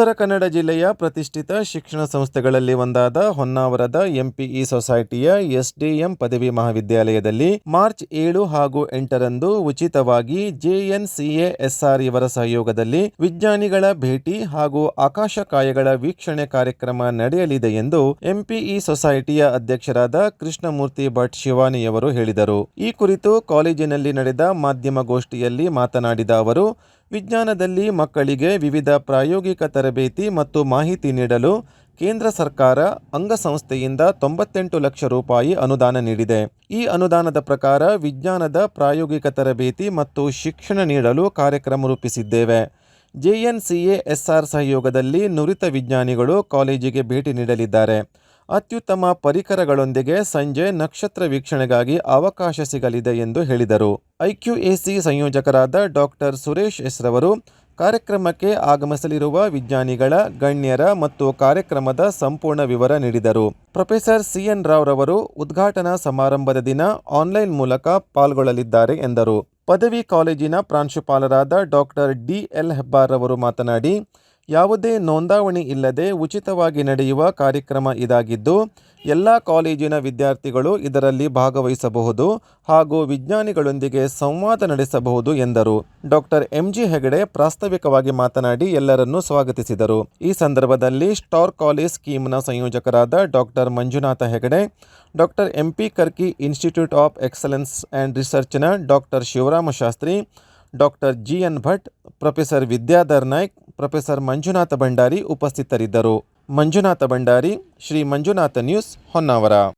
ಉತ್ತರ ಕನ್ನಡ ಜಿಲ್ಲೆಯ ಪ್ರತಿಷ್ಠಿತ ಶಿಕ್ಷಣ ಸಂಸ್ಥೆಗಳಲ್ಲಿ ಒಂದಾದ ಹೊನ್ನಾವರದ ಎಂಪಿಇ ಸೊಸೈಟಿಯ ಎಸ್ಡಿಎಂ ಪದವಿ ಮಹಾವಿದ್ಯಾಲಯದಲ್ಲಿ ಮಾರ್ಚ್ ಏಳು ಹಾಗೂ ಎಂಟರಂದು ಉಚಿತವಾಗಿ ಜೆಎನ್ಸಿಎಎಸ್ಆರ್ ಇವರ ಸಹಯೋಗದಲ್ಲಿ ವಿಜ್ಞಾನಿಗಳ ಭೇಟಿ ಹಾಗೂ ಆಕಾಶಕಾಯಗಳ ವೀಕ್ಷಣೆ ಕಾರ್ಯಕ್ರಮ ನಡೆಯಲಿದೆ ಎಂದು ಎಂಪಿಇ ಸೊಸೈಟಿಯ ಅಧ್ಯಕ್ಷರಾದ ಕೃಷ್ಣಮೂರ್ತಿ ಭಟ್ ಶಿವಾನಿಯವರು ಹೇಳಿದರು. ಈ ಕುರಿತು ಕಾಲೇಜಿನಲ್ಲಿ ನಡೆದ ಮಾಧ್ಯಮಗೋಷ್ಠಿಯಲ್ಲಿ ಮಾತನಾಡಿದ ಅವರು ವಿಜ್ಞಾನದಲ್ಲಿ ಮಕ್ಕಳಿಗೆ ವಿವಿಧ ಪ್ರಾಯೋಗಿಕ ತರಬೇತಿ ಮತ್ತು ಮಾಹಿತಿ ನೀಡಲು ಕೇಂದ್ರ ಸರ್ಕಾರ ಅಂಗಸಂಸ್ಥೆಯಿಂದ ತೊಂಬತ್ತೆಂಟು ಲಕ್ಷ ರೂಪಾಯಿ ಅನುದಾನ ನೀಡಿದೆ. ಈ ಅನುದಾನದ ಪ್ರಕಾರ ವಿಜ್ಞಾನದ ಪ್ರಾಯೋಗಿಕ ತರಬೇತಿ ಮತ್ತು ಶಿಕ್ಷಣ ನೀಡಲು ಕಾರ್ಯಕ್ರಮ ರೂಪಿಸಿದ್ದೇವೆ. ಜೆಎನ್ಸಿಎಎಸ್ಆರ್ ಸಹಯೋಗದಲ್ಲಿ ನುರಿತ ವಿಜ್ಞಾನಿಗಳು ಕಾಲೇಜಿಗೆ ಭೇಟಿ ನೀಡಲಿದ್ದಾರೆ. ಅತ್ಯುತ್ತಮ ಪರಿಕರಗಳೊಂದಿಗೆ ಸಂಜೆ ನಕ್ಷತ್ರ ವೀಕ್ಷಣೆಗಾಗಿ ಅವಕಾಶ ಸಿಗಲಿದೆ ಎಂದು ಹೇಳಿದರು. ಐಕ್ಯುಎಸಿ ಸಂಯೋಜಕರಾದ ಡಾಕ್ಟರ್ ಸುರೇಶ್ ಎಸ್ ರವರು ಕಾರ್ಯಕ್ರಮಕ್ಕೆ ಆಗಮಿಸಲಿರುವ ವಿಜ್ಞಾನಿಗಳ, ಗಣ್ಯರ ಮತ್ತು ಕಾರ್ಯಕ್ರಮದ ಸಂಪೂರ್ಣ ವಿವರ ನೀಡಿದರು. ಪ್ರೊಫೆಸರ್ ಸಿಎನ್ ರಾವ್ ರವರು ಉದ್ಘಾಟನಾ ಸಮಾರಂಭದ ದಿನ ಆನ್ಲೈನ್ ಮೂಲಕ ಪಾಲ್ಗೊಳ್ಳಲಿದ್ದಾರೆ ಎಂದರು. ಪದವಿ ಕಾಲೇಜಿನ ಪ್ರಾಂಶುಪಾಲರಾದ ಡಾಕ್ಟರ್ ಡಿಎಲ್ ಹೆಬ್ಬಾರ್ ರವರು ಮಾತನಾಡಿ ಯಾವುದೇ ನೋಂದಾವಣಿ ಇಲ್ಲದೆ ಉಚಿತವಾಗಿ ನಡೆಯುವ ಕಾರ್ಯಕ್ರಮ ಇದಾಗಿದ್ದು, ಎಲ್ಲ ಕಾಲೇಜಿನ ವಿದ್ಯಾರ್ಥಿಗಳು ಇದರಲ್ಲಿ ಭಾಗವಹಿಸಬಹುದು ಹಾಗೂ ವಿಜ್ಞಾನಿಗಳೊಂದಿಗೆ ಸಂವಾದ ನಡೆಸಬಹುದು ಎಂದರು. Doctor MG. ಹೆಗಡೆ ಪ್ರಾಸ್ತಾವಿಕವಾಗಿ ಮಾತನಾಡಿ ಎಲ್ಲರನ್ನೂ ಸ್ವಾಗತಿಸಿದರು. ಈ ಸಂದರ್ಭದಲ್ಲಿ ಸ್ಟಾರ್ ಕಾಲೇಜ್ ಸ್ಕೀಮ್ನ ಸಂಯೋಜಕರಾದ doctor Manjunath Hegde doctor M P. Karki institute of excellence and ರಿಸರ್ಚ್ನ doctor Shivarama Shastri doctor G N Bhat, professor Vidyadhar Naik professor Manjunath Bhandari ಉಪಸ್ಥಿತರಿದ್ದರು. ಮಂಜುನಾಥ ಭಂಡಾರಿ ಶ್ರೀ ಮಂಜುನಾಥ ನ್ಯೂಸ್ ಹೊನ್ನಾವರ.